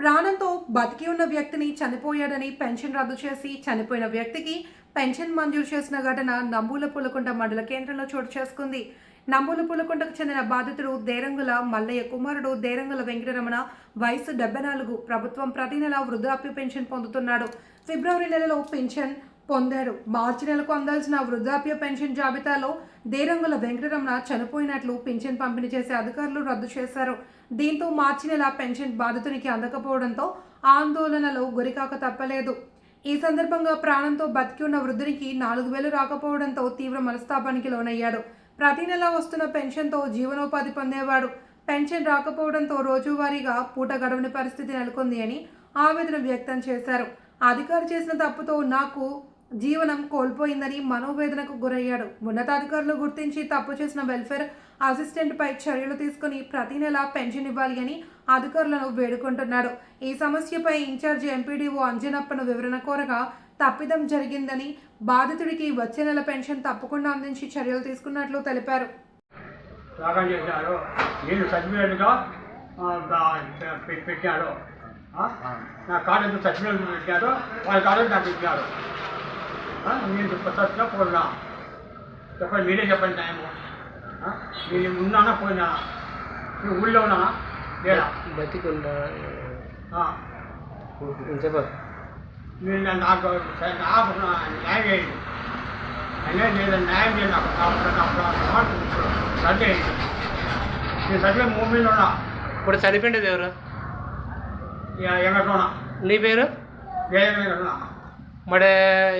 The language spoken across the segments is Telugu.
ప్రాణంతో బతికి ఉన్న వ్యక్తిని చనిపోయాడని పెన్షన్ రద్దు చేసి చనిపోయిన వ్యక్తికి పెన్షన్ మంజూరు చేసిన ఘటన నంబూల పులకుంట మండల కేంద్రంలో చోటు చేసుకుంది. నంబూల పులకుంటకు చెందిన బాధితుడు దేరంగుల మల్లయ్య కుమారుడు దేరంగుల వెంకటరమణ వయసు డెబ్బై నాలుగు. ప్రభుత్వం ప్రతి నెల వృద్ధాప్య పెన్షన్ పొందుతున్నాడు. ఫిబ్రవరి నెలలో పెన్షన్ పొందాడు మార్చి నెలకు అందాల్సిన వృద్ధాప్య పెన్షన్ జాబితాలో దేరంగుల వెంకటరమణ చనిపోయినట్లు పెన్షన్ పంపిణీ చేసే అధికారులు రద్దు చేశారు. దీంతో మార్చి నెల పెన్షన్ బాధితునికి అందకపోవడంతో ఆందోళనలో గురికాక తప్పలేదు. ఈ సందర్భంగా ప్రాణంతో బతికి ఉన్న వృద్ధునికి నాలుగు వేలు రాకపోవడంతో తీవ్ర మనస్తాపానికి లోనయ్యాడు. ప్రతి నెల వస్తున్న పెన్షన్తో జీవనోపాధి పొందేవాడు. పెన్షన్ రాకపోవడంతో రోజువారీగా పూట గడవని పరిస్థితి నెలకొంది అని ఆవేదన వ్యక్తం చేశారు. అధికారి చేసిన తప్పుతో నాకు జీవనం కోల్పోయిందని మనోవేదనకు గురయ్యాడు. ఉన్నతాధికారులు గుర్తించి తప్పు చేసిన వెల్ఫేర్ అసిస్టెంట్ పై చర్యలు తీసుకుని ప్రతి నెల పెన్షన్ ఇవ్వాలి అని అధికారులను వేడుకుంటున్నాడు. ఈ సమస్యపై ఇన్ఛార్జి ఎంపీడీఓ అంజనప్పను వివరణ కోరగా తప్పిదం జరిగిందని బాధితుడికి వచ్చే నెల పెన్షన్ తప్పకుండా అందించి చర్యలు తీసుకున్నట్లు తెలిపారు. ఆ? నా కార్డు సర్టిఫికేట్ పెట్టారో వాళ్ళ కార్డు నాకు ఇచ్చారు నేను సత్గా పోయినా చెప్పండి మీరే చెప్పండి టైము? నేను ఉన్నానా పోయినా? నేను ఊళ్ళో ఉన్నానా లేదా బతికుండా. చెప్ప. మీరు నాకు నాకు న్యాయం చేయండి. అన్యాయం చేయలేదు న్యాయం చేయండి నాకు. చేయండి నేను సర్టిఫికేట్ మూమెంట్లో ఉన్నా. ఇప్పుడు చనిపోయింది ఎవరు? ఎక్కడున్నా నీ పేరు? వేయకుండా మరి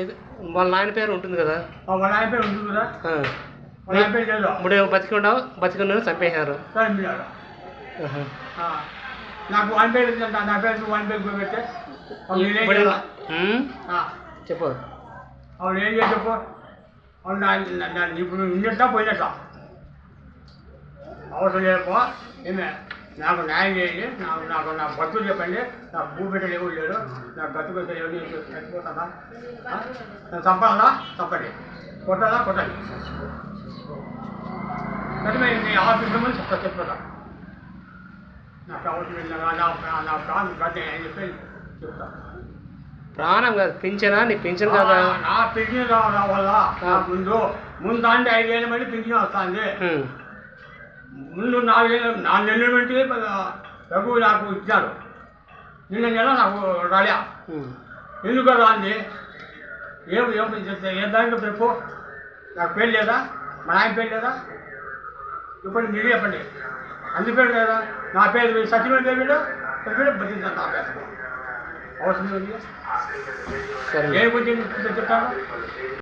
ఇది వాళ్ళ నాయన పేరు ఉంటుంది కదా. వాళ్ళ ఆయన పేరు ఉంటుంది కదా. ఇప్పుడు బతికుండావు బతికున్నావు చంపేశారు. సరే మీరు ఆహా. నాకు వన్ పేరు నా పేరు వన్ పేరు పెడితే చెప్పు. వాళ్ళు ఏం చేసి చెప్పు? వాళ్ళు నా నా- నా- ఇప్పుడు ఉన్నట్ట పోయినట్ట అవసరం లేకపో ఏమే? నాకు న్యాయం చేయండి. నాకు నాకు నా బతులు చెప్పండి. నాకు భూ పెట్టలు ఎవరు లేరు. నాకు బతుకు ఎవరు చచ్చిపోతానా? ఆ? నన్ను చంపాలా చంపండి. కొట్టాలా? కొట్టండి. కానీ నేను నీ ఆఫీస్లో చెప్తా చెప్తా. నాకు అవసరం లేదు. నా నా- నా ప్రాణం గడ్డ అని చెప్పి చెప్తా. ప్రాణం కాదు పింఛనా? నీ పింఛన్ కదా. నా పింఛన్ రావడం వల్ల నా ముందు ముందు అంటే ఐదేళ్ళ మళ్ళీ పింఛన్ వస్తుంది. ముందు నాలుగేళ్ళు నాలుగు నెలల బట్టి రఘు నాకు ఇచ్చారు నిన్న నెల నాకు రాలే. ఎందుకు రాంది ఏం ఏం చేస్తే? ఏ దానికి చెప్పు. నాకు పేరు లేదా? మా నాయన పేరు లేదా? ఇప్పుడు మీరు చెప్పండి. అందు పేరు లేదా? నా పేరు సచివ పేరు సచివ బతికించాను నా పేరు? అవసరం లేదు. ఏ గురించి చెప్తాను